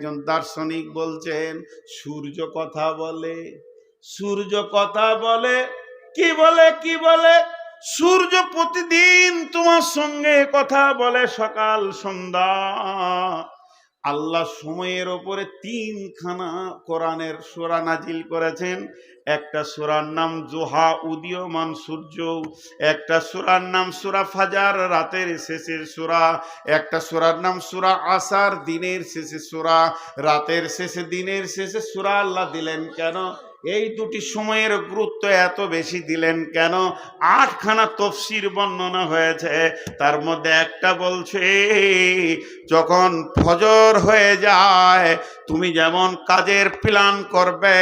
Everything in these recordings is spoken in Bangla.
একজন দার্শনিক বলছেন, সূর্য কথা বলে। সূর্য কথা বলে, কি বলে কি বলে? সূর্য প্রতিদিন তোমার সঙ্গে কথা বলে সকাল, সন্ধ্যা। আল্লাহ সময়ের ওপরে তিনখানা কোরআনের সোরা নাজিল করেছেন। একটা সোরার নাম জোহা, উদীয়মান সূর্য, একটা সোরার নাম সুরা ফাজার, রাতের শেষের সোরা, একটা সোরার নাম সুরা আসার, দিনের শেষে সোরা, রাতের শেষে দিনের শেষে সুরা আল্লাহ দিলেন কেন? এই দুটি সময়ের গুরুত্ব এত বেশি দিলেন কেন? আটখানা তফসির বর্ণনা হয়েছে। তার মধ্যে একটা বলছে, যখন ফজর হয়ে যায়, তুমি যেমন কাজের প্ল্যান করবে,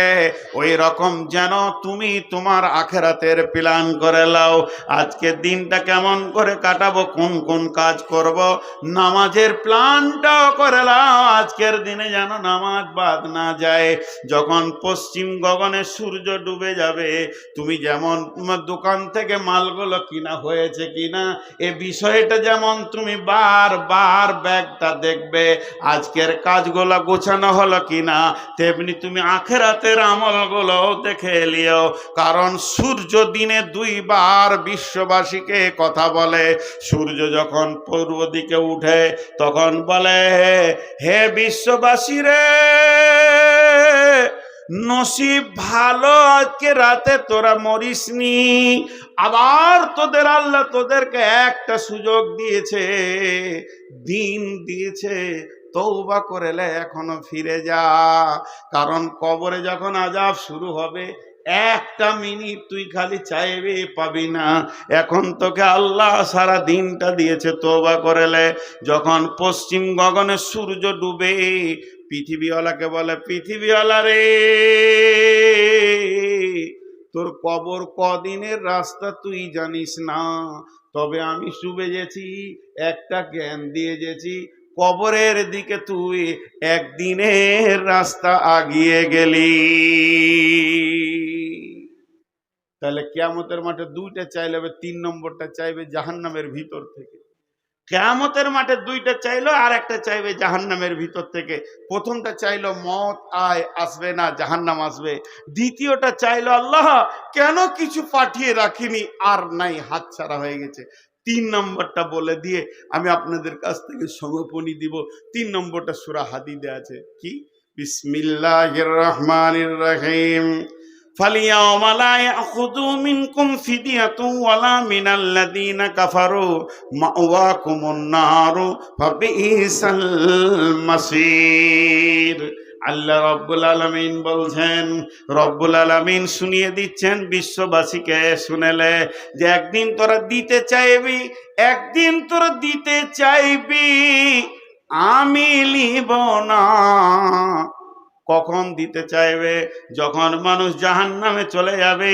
ওই রকম যেন তুমি তোমার আখেরাতের প্ল্যান করে লাও। আজকের দিনটা কেমন করে কাটাবো, কোন কোন কাজ করব, নামাজের প্ল্যানটাও করে লাও। আজকের দিনে যেন নামাজ বাদ না যায়। যখন পশ্চিম গগনে সূর্য ডুবে যাবে। তুমি যেমন দোকান থেকে মালগুলো কিনা হয়েছে কিনা, এ বিষয়টা যেমন তুমি বার বার ব্যাগটা দেখবে, আজকের কাজগুলো গোছানো হলো কিনা, তেমনি তুমি আখেরাতের আমলগুলো দেখে এলিও। কারণ সূর্য দিনে দুইবার বিশ্ববাসীকে কথা বলে। সূর্য যখন পূর্ব দিকে উঠে, তখন বলে, হে বিশ্ববাসী রে নসিব ভালো আজকে রাতে তোরা মরিসনি আবার তোদের আল্লাহ তোদেরকে একটা সুযোগ দিয়েছে। দিন দিয়েছে তৌবা করেলে এখনও ফিরে যা। কারণ কবরে যখন আজাব শুরু হবে, একটা মিনিট তুই খালি চাইবে পাবি না। এখন তোকে আল্লাহ সারা দিনটা দিয়েছে তোবা করেলে। যখন পশ্চিম গগনে সূর্য ডুবে পৃথিবীওয়ালাকে বলে, পৃথিবীওয়ালা রে, তোর কবর কদিনের রাস্তা তুই জানিস না। তবে আমি শুবে গেছি, একটা জ্ঞান দিয়ে গেছি, কবরের দিকে তুই একদিনের রাস্তা আগিয়ে গেলি। তাহলে কেয়ামতের মাঠে দুইটা চাইলে তিন নম্বরটা চাইবে জাহান্নামের ভিতর থেকে। কেয়ামতের মাঠে দুইটা চাইলো, আর একটা চাইবে জাহান্নামের ভিতর থেকে। প্রথমটা চাইলো মত, আয় আসবে না, জাহান্নাম আসবে। দ্বিতীয়টা চাইলো আল্লাহ, কেন কিছু পাঠিয়ে রাখিনি? আর নাই, হাত ছাড়া হয়ে গেছে। তিন নম্বরটা বলে দিয়ে আমি আপনাদের কাছ থেকে সমপনি দিব। তিন নম্বরটা সুরা হাদিদে আছে। কি? বিসমিল্লাহির রহমানির রহিম। فاليوم لا يأخذوا منكم فدية ولا من الذين كفروا مأواكم النار فبئس المصير আল্লাহ রব্বুল আলমিন বলছেন রব্বুল আলমিন শুনিয়ে দিচ্ছেন বিশ্ববাসীকে শুনেলে যে একদিন তোরা দিতে চাইবি একদিন তোরা দিতে চাইবি আমি লিব না কখন দিতে চাইবে? যখন মানুষ জাহান নামে চলে যাবে,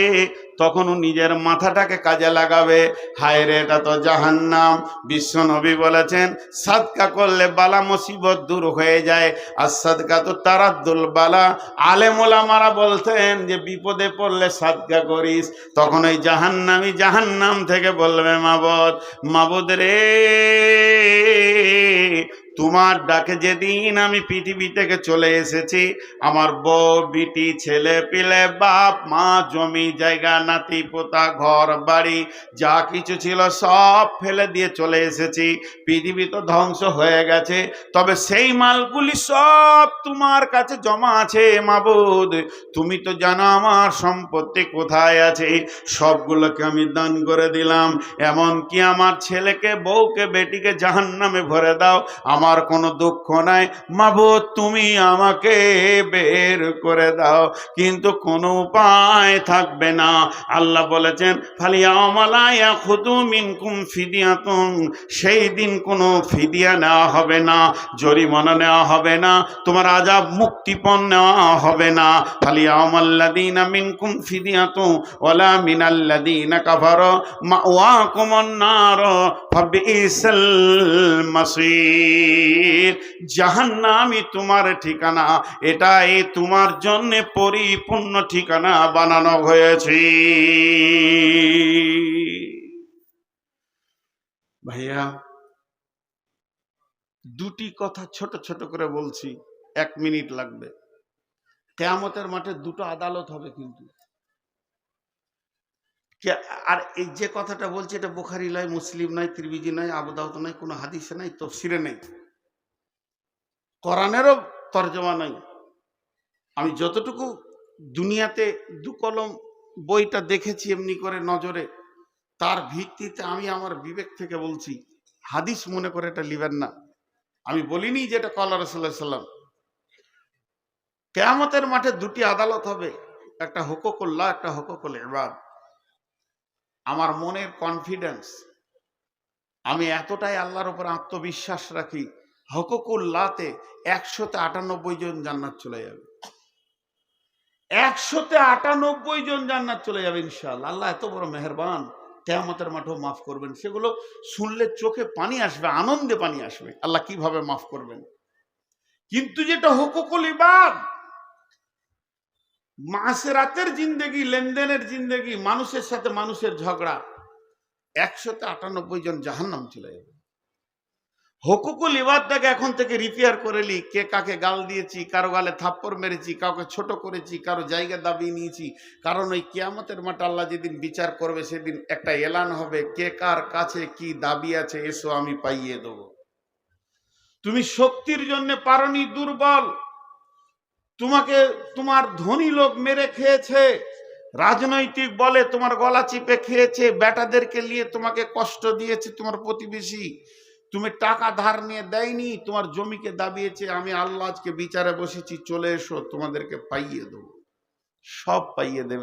তখন ও নিজের মাথাটাকে কাজে লাগাবে। হায় রে, এটা তো জাহান্নাম। বিশ্ব নবী বলেছেন, সাদকা করলে বালা মুসিবত দূর হয়ে যায়, আর সাদকা তো তারাদ্দুল বালা। আলেমোলামারা বলতেন যে, বিপদে পড়লে সাদকা করিস। তখন ওই জাহান্নামি জাহান্নাম থেকে বলবে, মাবদ মাবদ রে। তোমার ডাকে যেদিন আমি পৃথিবী থেকে চলে এসেছি, আমার বউ, বিটি, ছেলে পিলে, বাপ, মা, জমি, জায়গা, নাতি, পোতা, ঘর, বাড়ি, যা কিছু ছিল সব ফেলে দিয়ে চলে এসেছি। পৃথিবী তো ধ্বংস হয়ে গেছে, তবে সেই মালগুলি সব তোমার কাছে জমা আছে, মাবুদ। তুমি তো জানো আমার সম্পত্তি কোথায় আছে, সবগুলোকে আমি দান করে দিলাম। এমন কি আমার ছেলেকে, বউকে, বেটিকে জাহান্নামে ভরে দাও। আমার কোনো দুঃখ নাই। মাবুদ, তুমি আমাকে বের করে দাও, কিন্তু কোনো উপায় থাকবে না। আল্লাহ বলেছেন, ফালিয়া সেই দিন কোনো ফিদিয়া নেওয়া হবে না, জরিমানা নেওয়া হবে না, তোমার আজাব মুক্তিপণ নেওয়া হবে না। ফালিয়া অমাল্লাদিনা মিনকুম ফিদিয়াতু ওয়ালা মিনাল্লাদিনা কাফারু মাওয়াকুমুন নার ফাবিসাল মাসির জাহান্নামই তোমার ঠিকানা, এটাই তোমার জন্য পরিপূর্ণ ঠিকানা বানানো হয়েছে। ভাইয়া, দুটি কথা ছোট ছোট করে বলছি, এক মিনিট লাগবে। কেয়ামতের মাঠে দুটো আদালত হবে কিন্তু। আর এই যে কথাটা বলছি, এটা বোখারি নয়, মুসলিম নয় ত্রিবিজি নয় আবুদাউত নয়, কোনো হাদিসে নাই তফসিরে নেই। কোরআনেরও তর্জমা নাই। আমি যতটুকু দুনিয়াতে দু কলম বইটা দেখেছি এমনি করে নজরে, তার ভিত্তিতে আমি আমার বিবেক থেকে বলছি, হাদিস মনে করে এটা লিবেন না। আমি বলিনি যে এটা কল্লা রসুল্লাহ কেয়ামতের মাঠে দুটি আদালত হবে, একটা হুকুকুল্লাহ, একটা হুকুকুল এবার আমার মনের কনফিডেন্স আমি এতটাই আল্লাহর উপর আত্মবিশ্বাস রাখি হকুকুল্লাতে একশোতে আটানব্বই জন জান্নাত চলে যাবে। একশোতে আটানব্বই জন জান্নাত চলে যাবে ইনশাআল্লাহ। আল্লাহ এত বড় মেহরবান। কেয়ামতের মাঠেও মাফ করবেন। সেগুলো শুনলে চোখে পানি আসবে, আনন্দে পানি আসবে। আল্লাহ কীভাবে মাফ করবেন? কিন্তু যেটা হকুকুল ইবাদ, মাসেরাতের জিন্দেগি, লেনদেনের জিন্দেগি, মানুষের সাথে মানুষের ঝগড়া, একশোতে আটানব্বই জন জাহান্নাম চলে যাবে। হকুকুল ইবাদটাকে এখন থেকে রিপেয়ার করে লি। কে কাকে গাল দিয়েছি, কারও গালে থাপ্পড় মেরেছি, কাউকে ছোট করেছি, কারও জায়গা দাবি নিয়েছি। কারণ ওই কেয়ামতের মাঠে আল্লাহ যেদিন বিচার করবে, সেদিন একটা এলান হবে, কে কার কাছে কি দাবি আছে, এসো আমি পাইয়ে দেব। তুমি শক্তির জন্য পারনি, দুর্বল। তোমাকে, তোমার ধনী লোক মেরে খেয়েছে। রাজনৈতিক বলে তোমার গলা চিপে খেয়েছে বেটাদেরকে নিয়ে তোমাকে কষ্ট দিয়েছে তোমার প্রতিবেশী। তুমি টাকা ধার নিয়ে দেয়নি, তোমার জমিকে দাবিয়েছে, আমি আল্লাহ আজকে বিচারে বসেছি, চলে এসো, তোমাদেরকে পাইয়ে দেবো। সব পাইয়ে দেবে।